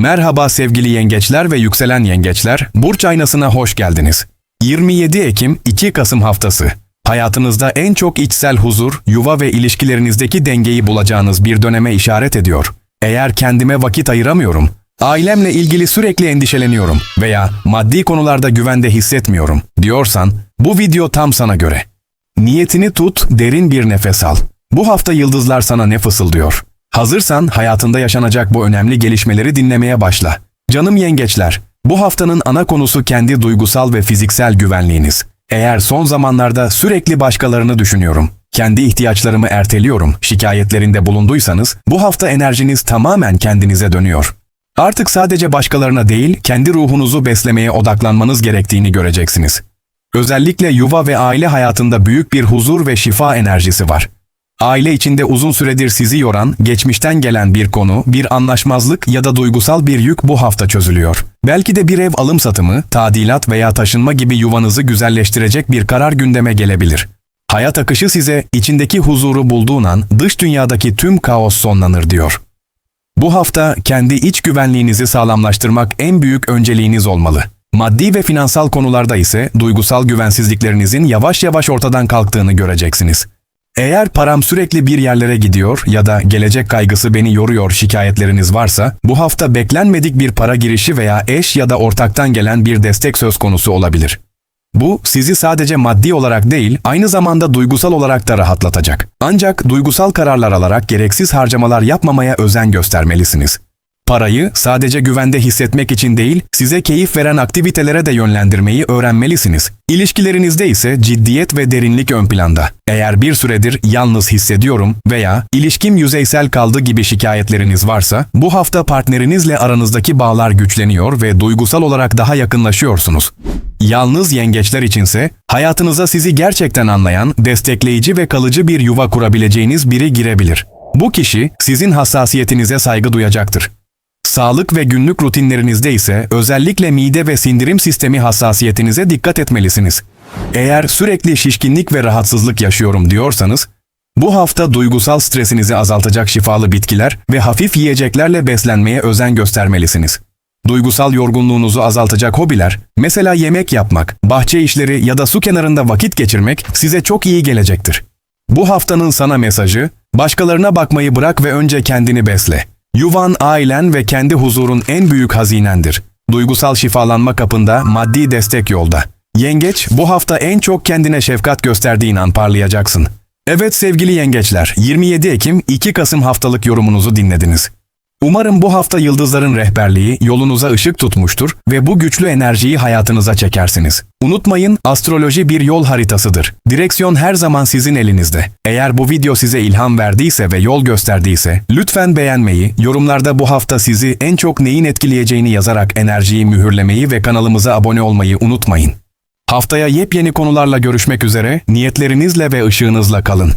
Merhaba sevgili yengeçler ve yükselen yengeçler, Burç Aynası'na hoş geldiniz. 27 Ekim 2 Kasım haftası. Hayatınızda en çok içsel huzur, yuva ve ilişkilerinizdeki dengeyi bulacağınız bir döneme işaret ediyor. Eğer kendime vakit ayıramıyorum, ailemle ilgili sürekli endişeleniyorum veya maddi konularda güvende hissetmiyorum diyorsan, bu video tam sana göre. Niyetini tut, derin bir nefes al. Bu hafta yıldızlar sana ne fısıldıyor? Hazırsan hayatında yaşanacak bu önemli gelişmeleri dinlemeye başla. Canım yengeçler, bu haftanın ana konusu kendi duygusal ve fiziksel güvenliğiniz. Eğer son zamanlarda sürekli başkalarını düşünüyorum, kendi ihtiyaçlarımı erteliyorum şikayetlerinde bulunduysanız, bu hafta enerjiniz tamamen kendinize dönüyor. Artık sadece başkalarına değil, kendi ruhunuzu beslemeye odaklanmanız gerektiğini göreceksiniz. Özellikle yuva ve aile hayatında büyük bir huzur ve şifa enerjisi var. Aile içinde uzun süredir sizi yoran, geçmişten gelen bir konu, bir anlaşmazlık ya da duygusal bir yük bu hafta çözülüyor. Belki de bir ev alım satımı, tadilat veya taşınma gibi yuvanızı güzelleştirecek bir karar gündeme gelebilir. Hayat akışı size içindeki huzuru bulduğun an dış dünyadaki tüm kaos sonlanır diyor. Bu hafta kendi iç güvenliğinizi sağlamlaştırmak en büyük önceliğiniz olmalı. Maddi ve finansal konularda ise duygusal güvensizliklerinizin yavaş yavaş ortadan kalktığını göreceksiniz. Eğer param sürekli bir yerlere gidiyor ya da gelecek kaygısı beni yoruyor şikayetleriniz varsa, bu hafta beklenmedik bir para girişi veya eş ya da ortaktan gelen bir destek söz konusu olabilir. Bu sizi sadece maddi olarak değil, aynı zamanda duygusal olarak da rahatlatacak. Ancak duygusal kararlar alarak gereksiz harcamalar yapmamaya özen göstermelisiniz. Parayı sadece güvende hissetmek için değil, size keyif veren aktivitelere de yönlendirmeyi öğrenmelisiniz. İlişkilerinizde ise ciddiyet ve derinlik ön planda. Eğer bir süredir yalnız hissediyorum veya ilişkim yüzeysel kaldı gibi şikayetleriniz varsa, bu hafta partnerinizle aranızdaki bağlar güçleniyor ve duygusal olarak daha yakınlaşıyorsunuz. Yalnız yengeçler içinse hayatınıza sizi gerçekten anlayan, destekleyici ve kalıcı bir yuva kurabileceğiniz biri girebilir. Bu kişi sizin hassasiyetinize saygı duyacaktır. Sağlık ve günlük rutinlerinizde ise özellikle mide ve sindirim sistemi hassasiyetinize dikkat etmelisiniz. Eğer sürekli şişkinlik ve rahatsızlık yaşıyorum diyorsanız, bu hafta duygusal stresinizi azaltacak şifalı bitkiler ve hafif yiyeceklerle beslenmeye özen göstermelisiniz. Duygusal yorgunluğunuzu azaltacak hobiler, mesela yemek yapmak, bahçe işleri ya da su kenarında vakit geçirmek size çok iyi gelecektir. Bu haftanın sana mesajı, başkalarına bakmayı bırak ve önce kendini besle. Yuvan, ailen ve kendi huzurun en büyük hazinendir. Duygusal şifalanma kapında, maddi destek yolda. Yengeç, bu hafta en çok kendine şefkat gösterdiğin an parlayacaksın. Evet sevgili yengeçler, 27 Ekim 2 Kasım haftalık yorumunuzu dinlediniz. Umarım bu hafta yıldızların rehberliği yolunuza ışık tutmuştur ve bu güçlü enerjiyi hayatınıza çekersiniz. Unutmayın, astroloji bir yol haritasıdır. Direksiyon her zaman sizin elinizde. Eğer bu video size ilham verdiyse ve yol gösterdiyse, lütfen beğenmeyi, yorumlarda bu hafta sizi en çok neyin etkileyeceğini yazarak enerjiyi mühürlemeyi ve kanalımıza abone olmayı unutmayın. Haftaya yepyeni konularla görüşmek üzere, niyetlerinizle ve ışığınızla kalın.